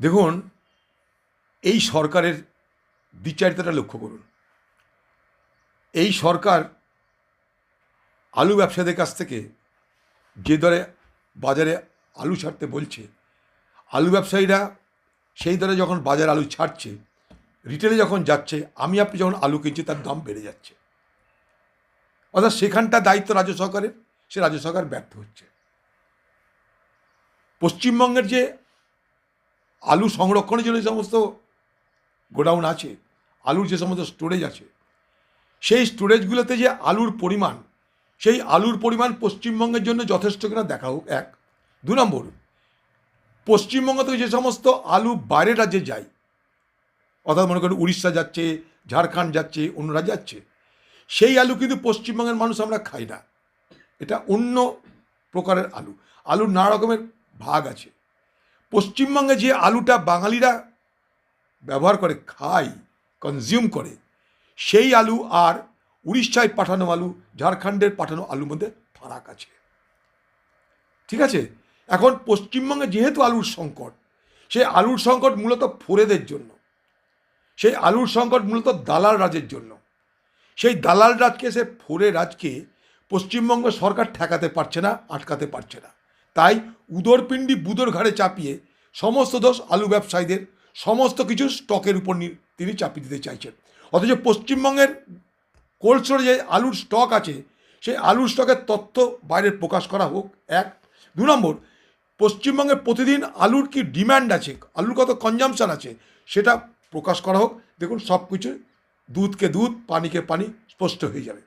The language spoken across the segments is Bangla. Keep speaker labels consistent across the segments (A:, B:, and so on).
A: দেখুন, এই সরকারের দ্বিচারিতাটা লক্ষ্য করুন। এই সরকার আলু ব্যবসায়ীদের কাছ থেকে যে দরে বাজারে আলু ছাড়তে বলছে, আলু ব্যবসায়ীরা সেই দরে যখন বাজার আলু ছাড়ছে রিটেলে যখন যাচ্ছে, আমি আপনি যখন আলু কিনছি তার দাম বেড়ে যাচ্ছে। অর্থাৎ সেখানটা দায়িত্ব রাজ্য সরকারের, সে রাজ্য সরকার ব্যর্থ হচ্ছে। পশ্চিমবঙ্গের যে আলু সংরক্ষণের জন্য সমস্ত গোডাউন আছে, আলুর যে সমস্ত স্টোরেজ আছে, সেই স্টোরেজগুলোতে যে আলুর পরিমাণ, সেই আলুর পরিমাণ পশ্চিমবঙ্গের জন্য যথেষ্ট কিনা দেখা হোক, এক। দু নম্বর, পশ্চিমবঙ্গ থেকে যে সমস্ত আলু বাইরের রাজ্যে যায়, অর্থাৎ মনে করেন উড়িষ্যা যাচ্ছে, ঝাড়খণ্ড যাচ্ছে, অন্য রাজ্যে যাচ্ছে, সেই আলু কিন্তু পশ্চিমবঙ্গের মানুষ আমরা খাই না। এটা অন্য প্রকারের আলু। আলুর নানা রকমের ভাগ আছে। পশ্চিমবঙ্গে যে আলুটা বাঙালিরা ব্যবহার করে, খায় কনজিউম করে, সেই আলু আর উড়িষ্যায় পাঠানো আলু, ঝাড়খণ্ডের পাঠানো আলুর মধ্যে ফারাক আছে। ঠিক আছে? এখন পশ্চিমবঙ্গে যেহেতু আলুর সংকট, সেই আলুর সংকট মূলত ফোরেদের জন্য, সেই আলুর সংকট মূলত দালাল রাজের জন্য। সেই দালাল রাজকে, সে ফোরে রাজকে পশ্চিমবঙ্গ সরকার ঠেকাতে পারছে না, আটকাতে পারছে না। তাই উদরপিণ্ডি বুদর ঘাড়ে চাপিয়ে সমস্ত দোষ আলু ব্যবসায়ীদের, সমস্ত কিছু স্টকের উপর তিনি চাপিয়ে দিতে চাইছেন। অথচ পশ্চিমবঙ্গের কোল্ড স্টোরে যে আলুর স্টক আছে, সেই আলুর স্টকের তথ্য বাইরে প্রকাশ করা হোক, এক। দু নম্বর, পশ্চিমবঙ্গে প্রতিদিন আলুর কি ডিম্যান্ড আছে, আলুর কত কনজামশান আছে, সেটা প্রকাশ করা হোক। দেখুন, সব কিছু দুধকে দুধ, পানিকে পানি স্পষ্ট হয়ে যাবে।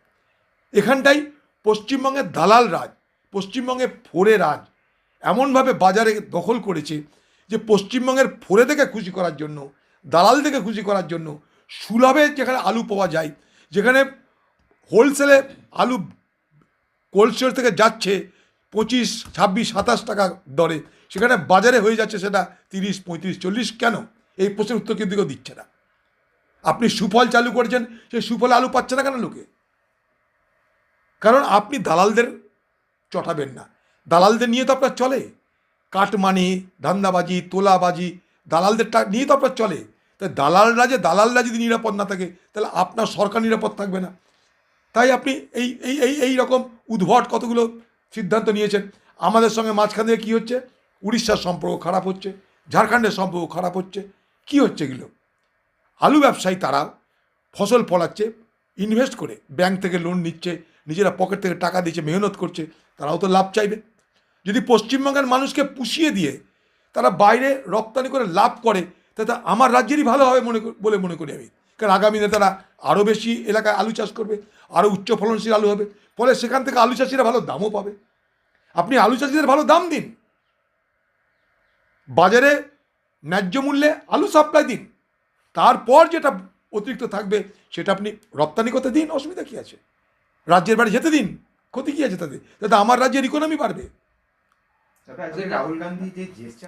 A: এখানটাই পশ্চিমবঙ্গের দালাল রাজ পশ্চিমবঙ্গে ফোরে রাজ। এমনভাবে বাজারে দখল করেছে যে পশ্চিমবঙ্গের ফোরে থেকে খুশি করার জন্য, দালাল থেকে খুশি করার জন্য সুলভে যেখানে আলু পাওয়া যায়, যেখানে হোলসেলে আলু কোল্ড থেকে যাচ্ছে পঁচিশ, ছাব্বিশ, সাতাশ টাকা দরে, সেখানে বাজারে হয়ে যাচ্ছে সেটা তিরিশ, পঁয়ত্রিশ, চল্লিশ কেন? এই প্রশ্নের উত্তর কিন্তু কেউ দিচ্ছে না। আপনি সুফল চালু করেছেন, সেই সুফলে আলু পাচ্ছে না কেন লোকে? কারণ আপনি দালালদের চটাবেন না। দালালদের নিয়ে তো আপনার চলে। কাটমানি, ধান্দাবাজি, তোলাবাজি, দালালদের নিয়ে তো আপনার চলে। তাই দালালরা যে দালালরা যদি নিরাপদ না থাকে, তাহলে আপনার সরকার নিরাপদ থাকবে না। তাই আপনি এই এই এই এই রকম উদ্ভট কতগুলো সিদ্ধান্ত নিয়েছেন। আমাদের সঙ্গে মাঝখান থেকে কী হচ্ছে? উড়িষ্যার সম্পর্ক খারাপ হচ্ছে, ঝাড়খণ্ডের সম্পর্ক খারাপ হচ্ছে। কি হচ্ছে এগুলো? আলু ব্যবসায়ী তারা ফসল ফলাচ্ছে ইনভেস্ট করে। ব্যাংক থেকে লোন নিচ্ছে, নিজেরা পকেট থেকে টাকা দিচ্ছে, মেহনত করছে, তারাও তো লাভ চাইবে। যদি পশ্চিমবঙ্গের মানুষকে পুষিয়ে দিয়ে তারা বাইরে রপ্তানি করে লাভ করে, তাতে আমার রাজ্যেরই ভালো হবে মনে বলে মনে করি আমি। কারণ আগামী দিনে তারা আরও বেশি এলাকায় আলু চাষ করবে আরও উচ্চ ফলনশীল আলু হবে। ফলে সেখান থেকে আলু চাষিরা ভালো দামও পাবে। আপনি আলু চাষিদের ভালো দাম দিন। বাজারে ন্যায্য মূল্যে আলু সাপ্লাই দিন। তারপর যেটা অতিরিক্ত থাকবে, সেটা আপনি রপ্তানি করতে দিন, অসুবিধা কী আছে? রাজ্যের বাড়ি যেতে দিন, ক্ষতি কী আছে তাতে? তাতে আমার রাজ্যের ইকোনমি বাড়বে।
B: राहुल गांधी जे जेस्चर